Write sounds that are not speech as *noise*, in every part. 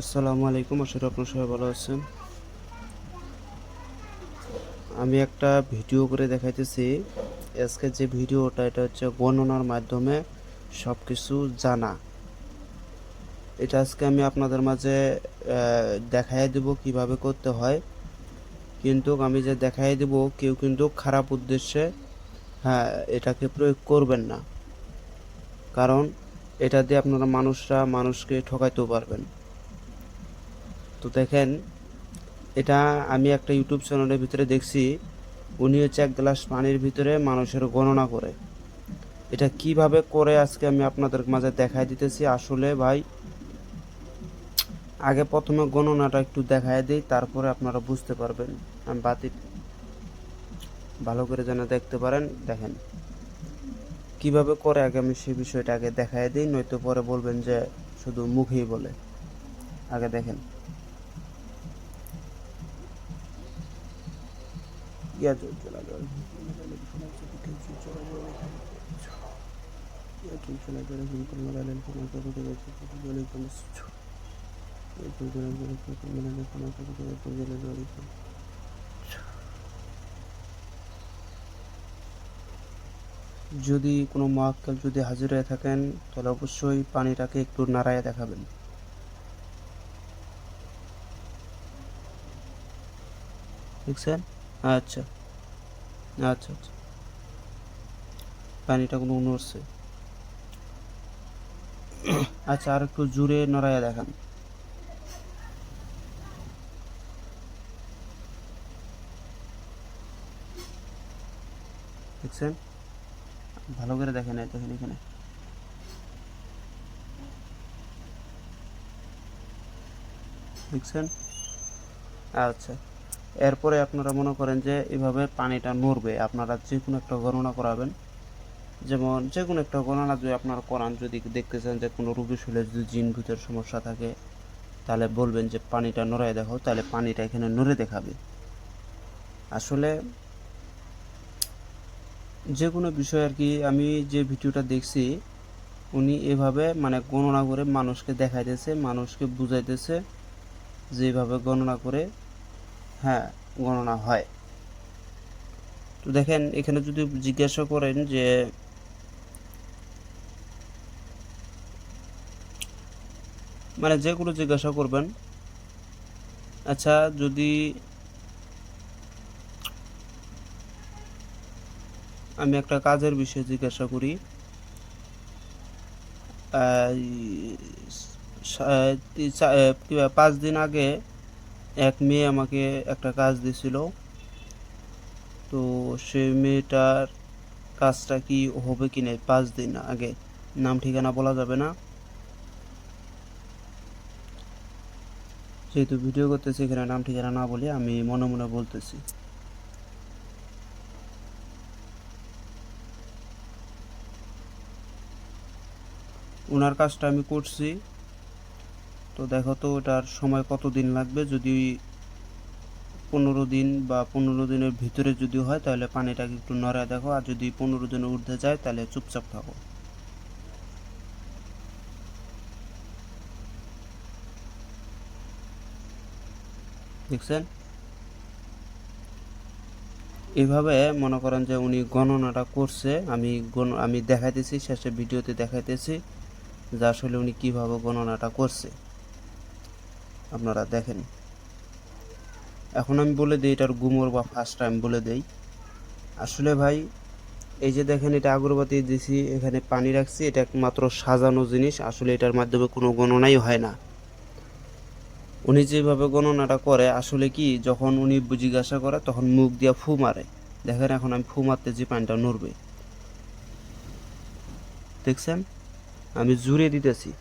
আসসালামু আলাইকুম, আশা করি আপনারা সবাই ভালো আছেন। আমি একটা ভিডিও করে দেখাইতেছি। আজকে যে ভিডিওটা, এটা হচ্ছে গণনার মাধ্যমে সব কিছু জানা। এটা আজকে আমি আপনাদের মাঝে দেখাই দেব কীভাবে করতে হয়। কিন্তু আমি যে দেখাই দেব, কেউ কিন্তু খারাপ উদ্দেশ্যে হ্যাঁ এটাকে প্রয়োগ করবেন না। কারণ এটা দিয়ে আপনারা মানুষরা, মানুষকে ঠকাইতেও পারবেন। তো দেখেন, এটা আমি একটা ইউটিউব চ্যানেলের ভিতরে দেখছি, উনি হচ্ছে এক গ্লাস পানির ভিতরে মানুষের গণনা করে। এটা কীভাবে করে আজকে আমি আপনাদের মাঝে দেখাই দিতেছি। আসলে ভাই, আগে প্রথমে গণনাটা একটু দেখাই দিই, তারপরে আপনারা বুঝতে পারবেন। আমি বাতি ভালো করে যেন দেখতে পারেন। দেখেন, কীভাবে করে আগে আমি সেই বিষয়টা আগে দেখাই দিই, নয়তো পরে বলবেন যে শুধু মুখেই বলে। আগে দেখেন। যদি কোনো মহাক্কেল যদি হাজির হয়ে থাকেন তাহলে অবশ্যই পানিটাকে একটু নাড়ায় দেখাবেন। দেখছেন? আচ্ছা। আচ্ছা আচ্ছা। পানিটা কোনো নড়ছে। আচ্ছা আর একটু জুড়ে নড়াইয়া দেখান। দেখছেন? ভালো করে দেখেন দেখেন এখানে। দেখছেন? আচ্ছা। এরপরে আপনারা মনে করেন যে এভাবে পানিটা নড়বে, আপনারা যে কোনো একটা গণনা করাবেন। যেমন যে কোনো একটা গণনা যদি আপনারা করান, যদি দেখতে চান যে কোনো রুগী শুলে যদি জিন ভিতর সমস্যা থাকে, তাহলে বলবেন যে পানিটা নড়ায় দেখো, তাহলে পানিটা এখানে নড়ে দেখাবে। আসলে যে কোনো বিষয় আর কি, আমি যে ভিডিওটা দেখছি, উনি এভাবে মানে গণনা করে মানুষকে দেখাইতেছে, মানুষকে বুঝাইতেছে যেভাবে গণনা করে হ্যাঁ গণনা হয়। তো দেখেন, এখানে যদি জিজ্ঞাসা করেন যে মানে যে কোনো জিজ্ঞাসা করবেন আচ্ছা যদি আমি একটা কাজের বিষয়ে জিজ্ঞাসা করি পাঁচ দিন আগে এক মেয়ে আমাকে একটা কাজ দিছিল তো সে মেয়েটার কাজটা কি হবে কি না পাঁচ দিন আগে, নাম ঠিকানা বলা যাবে না। যেহেতু ভিডিও করতেছি, এখানে নাম ঠিকানা না বলে আমি মনে মনে বলতেছি। ওনার কাজটা আমি করছি। তো দেখো তো ওটার সময় কত দিন লাগবে? যদি পনেরো দিন বা পনেরো দিনের ভিতরে যদি হয়, তাহলে পানিটাকে একটু নড়ায় দেখো। আর যদি পনেরো দিনের ঊর্ধ্বে যায়, তাহলে চুপচাপ থাকো। দেখছেন? এইভাবে মনে করেন যে উনি গণনাটা করছে। আমি গণ, আমি দেখাইতেছি, শেষে ভিডিওতে দেখাইতেছি যে আসলে উনি কীভাবে গণনাটা করছে। আপনারা দেখেন। এখন আমি বলে দিই, এটার গুমর বা ফার্স্ট টাইম বলে দেই। আসলে ভাই, এই যে দেখেন, এটা আগরবাতি দিছি, এখানে পানি রাখছি, এটা একমাত্র সাজানো জিনিস। আসলে এটার মাধ্যমে কোনো গণনাই হয় না। উনি যেভাবে গণনাটা করে, আসলে কি, যখন উনি জিজ্ঞাসা করে, তখন মুখ দিয়া ফু মারে। দেখেন, এখন আমি ফু মারতে যে পানিটা নড়বে। দেখছেন? আমি জুড়ে দিতেছি।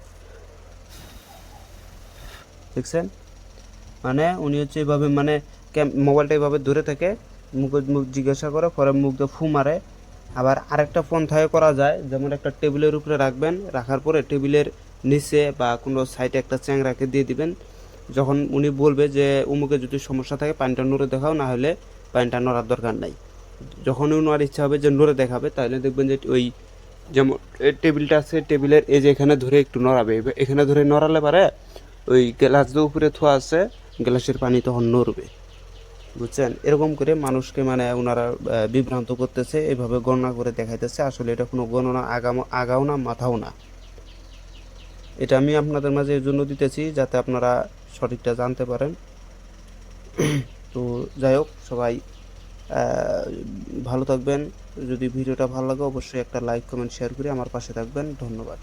দেখছেন? মানে উনি হচ্ছে এভাবে মানে মোবাইলটা এভাবে ধরে থাকে, মুখ মুখ জিজ্ঞাসা করে, পরে মুখ দিয়ে ফু মারে। আবার আরেকটা ফোন থাকে করা যায়, যেমন একটা টেবিলের উপরে রাখবেন, রাখার পরে টেবিলের নিচে বা কোনো সাইডে একটা চ্যাংরাকে দিয়ে দিবেন। যখন উনি বলবে যে, উমুকে যদি সমস্যা থাকে, পানিটা নড়ে দেখাও, না হলে পানিটা নড়ার দরকার নাই। যখন ওনার ইচ্ছা হবে যে নড়ে দেখাবে, তাহলে দেখবেন যে ওই যেমন টেবিলটা আছে, টেবিলের এই যে এখানে ধরে একটু নড়াবে। এখানে ধরে নড়ালে পারে ওই গ্লাস যে উপরে থোয়া আছে, গ্লাসের পানি তখন নড়বে। বুঝছেন? এরকম করে মানুষকে মানে ওনারা বিভ্রান্ত করতেছে এইভাবে গণনা করে দেখাইতেছে। আসলে এটা কোনো গণনা, আগাম, আগাও না, মাথাও না। এটা আমি আপনাদের মাঝে এই জন্য দিতেছি, যাতে আপনারা সঠিকটা জানতে পারেন। *clears throat* তো যাই হোক, সবাই ভালো থাকবেন। যদি ভিডিওটা ভালো লাগে, অবশ্যই একটা লাইক, কমেন্ট, শেয়ার করে আমার পাশে থাকবেন। ধন্যবাদ।